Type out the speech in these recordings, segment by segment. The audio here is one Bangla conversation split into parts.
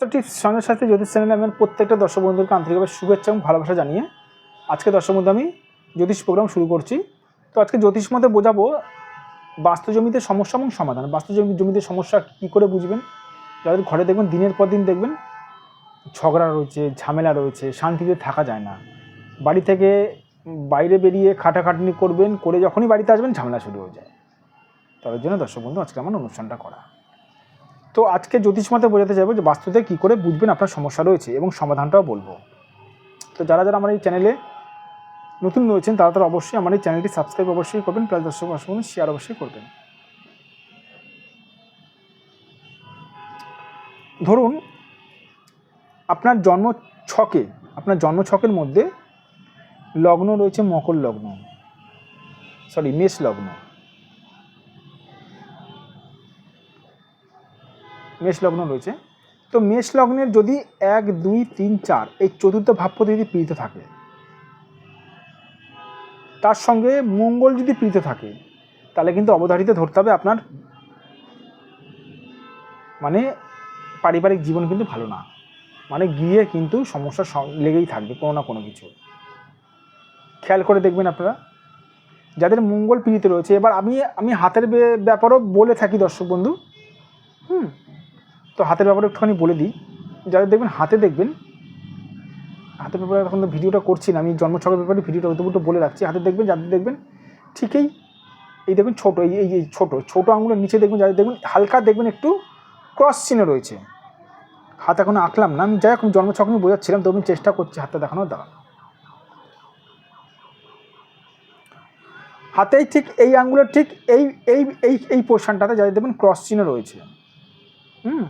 তো টিপস সঙ্গে সাথে জ্যোতিষ চ্যানেলে আমি প্রত্যেকটা দর্শক বন্ধুকে আন্তরিকভাবে শুভেচ্ছা এবং ভালোবাসা জানিয়ে আজকে দর্শক বন্ধু আমি জ্যোতিষ প্রোগ্রাম শুরু করছি। তো আজকে জ্যোতিষ মতে বোঝাবো বাস্তু জমিতে সমস্যা এবং সমাধান। বাস্তু জমি জমিতে সমস্যা কী করে বুঝবেন? যাদের ঘরে দেখবেন, দিনের পর দিন দেখবেন ঝগড়া রয়েছে, ঝামেলা রয়েছে, শান্তিতে থাকা যায় না। বাড়ি থেকে বাইরে বেরিয়ে খাটাখাটনি করবেন, করে যখনই বাড়িতে আসবেন, ঝামেলা শুরু হয়ে যায়। তাদের জন্য দর্শক বন্ধু আজকে আমার অনুষ্ঠানটা করা। তো আজকে জ্যোতিষ মতে বোঝাতে চাইব যে বাস্তুতে কী করে বুঝবেন আপনার সমস্যা রয়েছে এবং সমাধানটাও বলব। তো যারা যারা আমার এই চ্যানেলে নতুন রয়েছেন, তারা তারা অবশ্যই আমার এই চ্যানেলটি সাবস্ক্রাইব অবশ্যই করবেন প্লাস দর্শক দর্শক শেয়ার অবশ্যই করবেন। ধরুন, আপনার জন্ম ছকে, আপনার জন্ম ছকের মধ্যে লগ্ন রয়েছে মকর লগ্ন সরি মেষ লগ্ন। মেষ লগ্ন রয়েছে। তো মেষ লগ্নের যদি এক, দুই, তিন, চার এই চতুর্থ ভাবপতি যদি পীড়িত থাকে, তার সঙ্গে মঙ্গল যদি পীড়িত থাকে, তাহলে কিন্তু অবধারিত ধরতে হবে আপনার মানে পারিবারিক জীবন কিন্তু ভালো না। মানে গিয়ে কিন্তু সমস্যা লেগেই থাকবে কোনো না কোনো কিছু। খেয়াল করে দেখবেন আপনারা। যাদের মঙ্গল পীড়িত রয়েছে, এবার আমি আমি হাতের ব্যাপারও বলে থাকি দর্শক বন্ধু। হুম? তো হাতের ব্যাপারে একটুখানি বলে দিই। যাদের দেখবেন হাতে দেখবেন, হাতের ব্যাপারে এখন ভিডিওটা করছি না, আমি জন্মছকের ব্যাপারে ভিডিওটা অতটুকু বলে রাখছি। হাতে দেখবেন, যাদের দেখবেন ঠিকই এই দেখবেন ছোটো, এই এই ছোটো ছোটো আঙুলের নিচে দেখবেন, যাদের দেখবেন, হালকা দেখবেন একটু ক্রস চিহ্ন রয়েছে। হাত এখন আঁকলাম না, আমি যাই এখন জন্মছক নিয়ে বোঝাচ্ছিলাম তো আমি চেষ্টা করছি হাতটা দেখানোর দাঁড়ানো হাতেই ঠিক এই আঙ্গুলের ঠিক এই এই এই এই পোর্শনটাতে যাদের দেখবেন ক্রস চিহ্ন রয়েছে। হুম?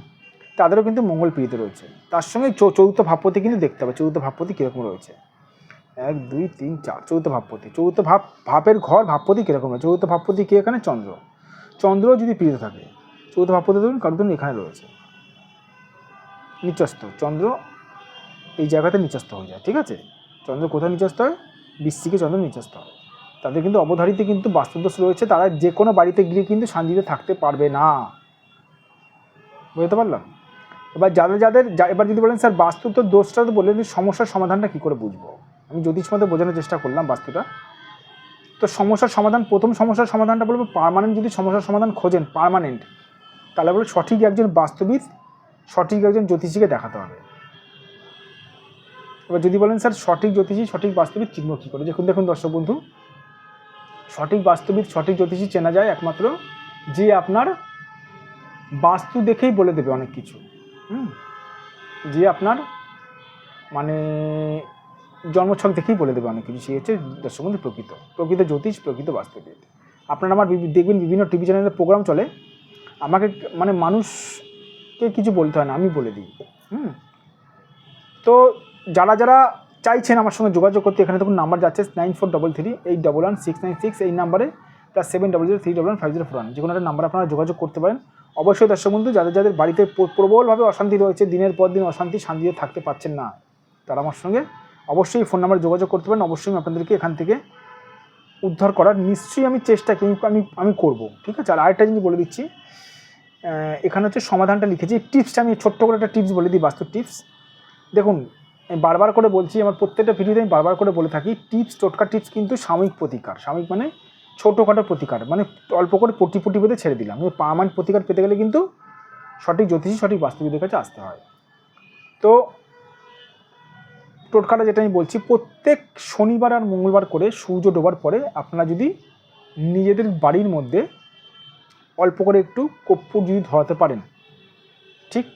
তাদেরও কিন্তু মঙ্গল পীড়িত রয়েছে। তার সঙ্গে চৌদ্দ ভাবপতি কিন্তু দেখতে হবে। চৌদ্দ ভাবপতি কীরকম রয়েছে? এক, দুই, তিন, চার চৌদ্দ ভাবপতি। চৌদ্দ ভাব, ভাবের ঘর ভাবপতি কীরকম রয়েছে? চৌদ্দ ভাবপতি কে এখানে? চন্দ্র। চন্দ্র যদি পীড়িত থাকে চৌদ্দ ভাবপতি ধরুন ধরুন এখানে রয়েছে। নিচস্থ। চন্দ্র এই জায়গাতে নিচস্থ হয়ে যায়, ঠিক আছে? চন্দ্র কোথায় নিচস্থ হয়? বৃশ্চিকে চন্দ্র নিচস্থ হয়। তাদের কিন্তু অবধারিতে কিন্তু বাস্তুদোষ রয়েছে। তারা যে কোনো বাড়িতে গিয়ে কিন্তু শান্তিতে থাকতে পারবে না। বুঝতে পারলাম? এবার যাদের যাদের এবার যদি বলেন, স্যার বাস্তু তো দোষটা তো যে সমস্যার সমাধানটা কী করে বুঝব? আমি জ্যোতিষ মতে বোঝানোর চেষ্টা করলাম বাস্তুটা। তো সমস্যার সমাধান, প্রথম সমস্যার সমাধানটা বলব পারমানেন্ট যদি সমস্যার সমাধান খোঁজেন পার্মানেন্ট তাহলে বলে সঠিক একজন বাস্তুবিদ, সঠিক একজন জ্যোতিষীকে দেখাতে হবে। এবার যদি বলেন, স্যার, সঠিক জ্যোতিষী, সঠিক বাস্তবিক চিহ্ন কী করে? দেখুন দেখুন দর্শক বন্ধু, সঠিক বাস্তবিক সঠিক জ্যোতিষী চেনা যায় একমাত্র যে আপনার বাস্তু দেখেই বলে দেবে অনেক কিছু। যে আপনার মানে জন্মছক দেখেই বলে দেবে অনেক কিছু। সে হচ্ছে দর্শকবন্ধু প্রকৃত। প্রকৃত জ্যোতিষ, প্রকৃত বাস্তবিক আপনারা আমার দেখবেন বিভিন্ন টিভি চ্যানেলে প্রোগ্রাম চলে। আমাকে মানে মানুষকে কিছু বলতে হয় না, আমি বলে দিই। হুম? তো যারা যারা চাইছেন আমার সঙ্গে যোগাযোগ করতে, এখানে দেখুন নাম্বার যাচ্ছে nine four double three eight double one six nine six এই নাম্বারে plus seven double zero three double one five zero four one যে কোনো একটা নাম্বার আপনারা যোগাযোগ করতে পারেন। অবশ্যই দর্শক বন্ধু, যাদের যাদের বাড়িতে প্রবলভাবে অশান্তি রয়েছে, দিনের পর দিন অশান্তি শান্তিতে থাকতে পারছেন না, তারা আমার সঙ্গে অবশ্যই ফোন নাম্বারে যোগাযোগ করতে পারেন। অবশ্যই আমি আপনাদেরকে এখান থেকে উদ্ধার করার নিশ্চয়ই আমি চেষ্টা আমি আমি করব, ঠিক আছে? আর আরেকটা জিনিস বলে দিচ্ছি এখানে হচ্ছে সমাধানটা লিখেছি। টিপসটা আমি ছোট্ট করে একটা টিপস বলে দিই বাস্তু টিপস দেখুন, আমি বারবার করে বলছি, আমার প্রত্যেকটা ভিডিওতে আমি বারবার করে বলে থাকি টিপস টোটকা টিপস কিন্তু সাময়িক প্রতিকার। সাময়িক মানে ছোটোখাটো প্রতিকার মানে অল্প করে পটি পটি পেতে ছেড়ে দিলাম। পার্মানেন্ট প্রতিকার পেতে গেলে কিন্তু সঠিক জ্যোতিষী, সঠিক বাস্তুবিদের কাছে আসতে হয়। তো টোটকাটা যেটা আমি বলছি, প্রত্যেক শনিবার আর মঙ্গলবার করে সূর্য ডোবার পরে আপনারা যদি নিজেদের বাড়ির মধ্যে অল্প করে একটু কর্পূর যদি ধরাতে পারেন, ঠিক?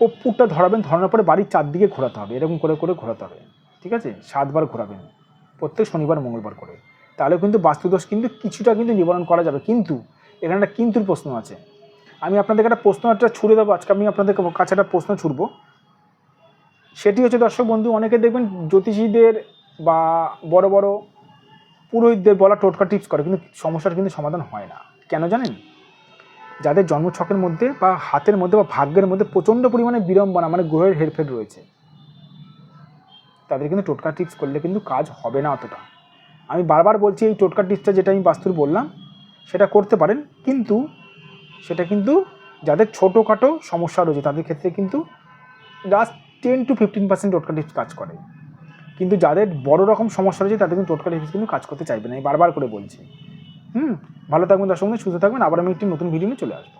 কর্পূরটা ধরাবেন, ধরানোর পরে বাড়ির চারদিকে ঘোরাতে হবে, এরকম করে করে ঘোরাতে হবে, ঠিক আছে? সাতবার ঘোরাবেন, প্রত্যেক শনিবার, মঙ্গলবার করে। তাহলে কিন্তু বাস্তুদোষ কিন্তু কিছুটা কিন্তু নিবারণ করা যাবে। কিন্তু এখানে একটা কিন্তুর প্রশ্ন আছে। আমি আপনাদের একটা প্রশ্ন একটা ছুড়ে দেবো। আজকে আমি আপনাদের কাছে একটা প্রশ্ন ছুড়বো। সেটি হচ্ছে, দর্শক বন্ধু, অনেকে দেখবেন জ্যোতিষীদের বা বড় বড় পুরোহিতদের বলা টোটকা টিপস করে, কিন্তু সমস্যার কিন্তু সমাধান হয় না। কেন জানেন? যাদের জন্মছকের মধ্যে বা হাতের মধ্যে বা ভাগ্যের মধ্যে প্রচণ্ড পরিমাণে বিড়ম্বনা মানে গ্রহের হেরফের রয়েছে, তাদের কিন্তু টোটকা টিপস করলে কিন্তু কাজ হবে না অতটা। আমি বারবার বলছি এই টোটকা টিপসটা যেটা আমি বাস্তুর বললাম, সেটা করতে পারেন, কিন্তু সেটা কিন্তু যাদের ছোটোখাটো সমস্যা রয়েছে, তাদের ক্ষেত্রে কিন্তু just ten to fifteen percent টোটকা টিপস কাজ করে। কিন্তু যাদের বড় রকম সমস্যা রয়েছে, তাদের কিন্তু টোটকা টিপস কিন্তু কাজ করতে চাইবে না, আমি বারবার করে বলছি। হুম, ভালো থাকবেন, দর্শক সুস্থ থাকবেন, আবার আমি একটি নতুন ভিডিও নিয়ে চলে আসব।